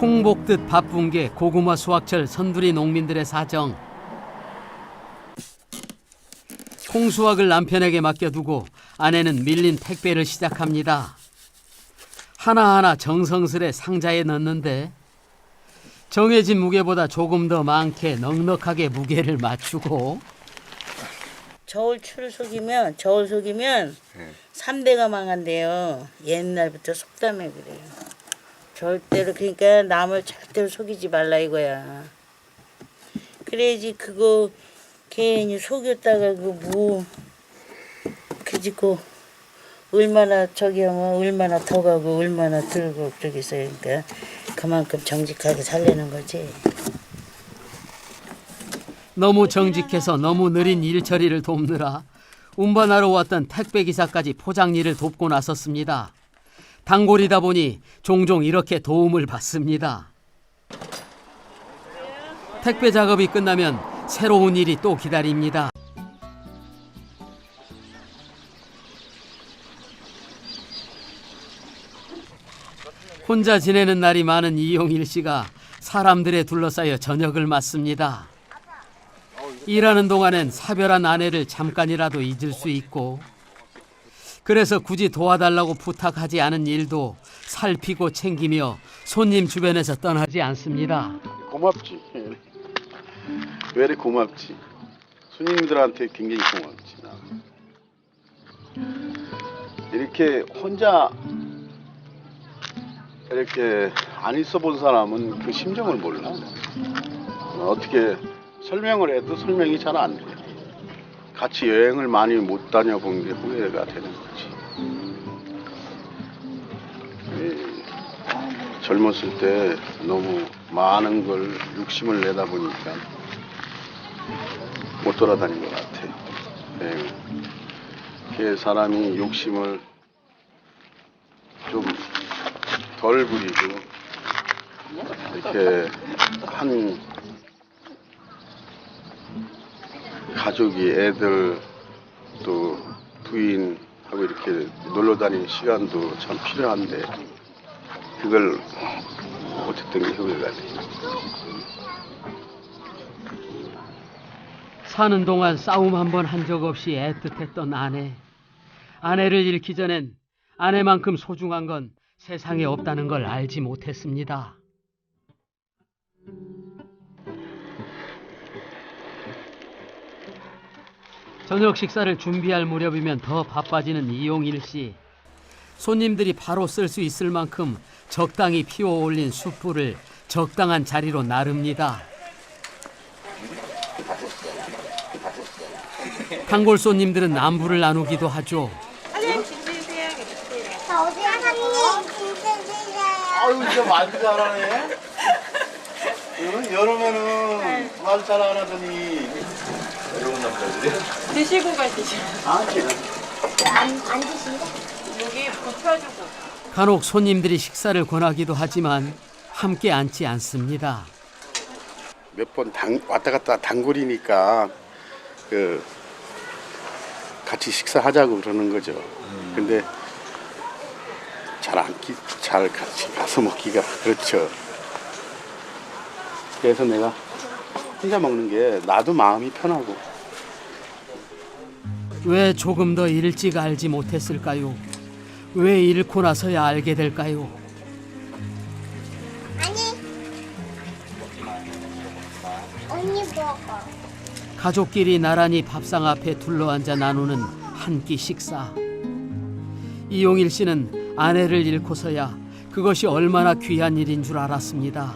콩 볶듯 바쁜 게 고구마 수확철 선두리 농민들의 사정. 콩 수확을 남편에게 맡겨두고 아내는 밀린 택배를 시작합니다. 하나하나 정성스레 상자에 넣는데 정해진 무게보다 조금 더 많게 넉넉하게 무게를 맞추고 저울 추를 속이면 저울 속이면 삼대가 망한대요. 옛날부터 속담에 그래요. 절대로 그러니까 남을 절대로 속이지 말라 이거야. 그래야지 그거 괜히 속였다가 그뭐 그지고 얼마나 저기 하면 얼마나 더 가고 얼마나 들고 저기서 그러니까 그만큼 정직하게 살려는 거지. 너무 정직해서 너무 느린 일 처리를 돕느라 운반하러 왔던 택배 기사까지 포장 일을 돕고 나섰습니다. 단골이다 보니 종종 이렇게 도움을 받습니다. 택배 작업이 끝나면 새로운 일이 또 기다립니다. 혼자 지내는 날이 많은 이용일 씨가 사람들에 둘러싸여 저녁을 맞습니다. 일하는 동안엔 사별한 아내를 잠깐이라도 잊을 수 있고 그래서 굳이 도와달라고 부탁하지 않은 일도 살피고 챙기며 손님 주변에서 떠나지 않습니다. 고맙지. 왜 이렇게 고맙지? 손님들한테 굉장히 고맙지. 나. 이렇게 혼자 이렇게 안 있어 본 사람은 그 심정을 몰라. 어떻게 설명을 해도 설명이 잘 안 돼. 같이 여행을 많이 못 다녀본 게 후회가 되는 거지. 이 젊었을 때 너무 많은 걸 욕심을 내다 보니까 못 돌아다닌 것 같아. 네. 사람이 욕심을 좀 덜 부리고 이렇게 한 가족이 애들 또 부인하고 이렇게 놀러 다니는 시간도 참 필요한데 그걸 후회가 돼. 사는 동안 싸움 한 번 한 적 없이 애틋했던 아내. 아내를 잃기 전엔 아내만큼 소중한 건 세상에 없다는 걸 알지 못했습니다. 저녁 식사를 준비할 무렵이면 더 바빠지는 이용일 씨. 손님들이 바로 쓸 수 있을 만큼 적당히 피워 올린 숯불을 적당한 자리로 나릅니다. 단골 손님들은 안부를 나누기도 하죠. 자, 어디 사장님 김치찌개. 아유 진짜 말 잘하네. 응? 여름에는 말 잘 안 하더니 드시고 가시죠. 아 그래. 안, 안 드신다? 여기 굽혀주고. 간혹 손님들이 식사를 권하기도 하지만 함께 앉지 않습니다. 몇 번 왔다 갔다 단골이니까 그 같이 식사하자고 그러는 거죠. 근데 잘 안기 잘 같이 가서 먹기가 그렇죠. 그래서 내가 혼자 먹는 게 나도 마음이 편하고 왜 조금 더 일찍 알지 못했을까요? 왜 잃고 나서야 알게 될까요? 아니. 언니 먹어. 가족끼리 나란히 밥상 앞에 둘러앉아 나누는 한 끼 식사. 이용일 씨는 아내를 잃고서야 그것이 얼마나 귀한 일인 줄 알았습니다.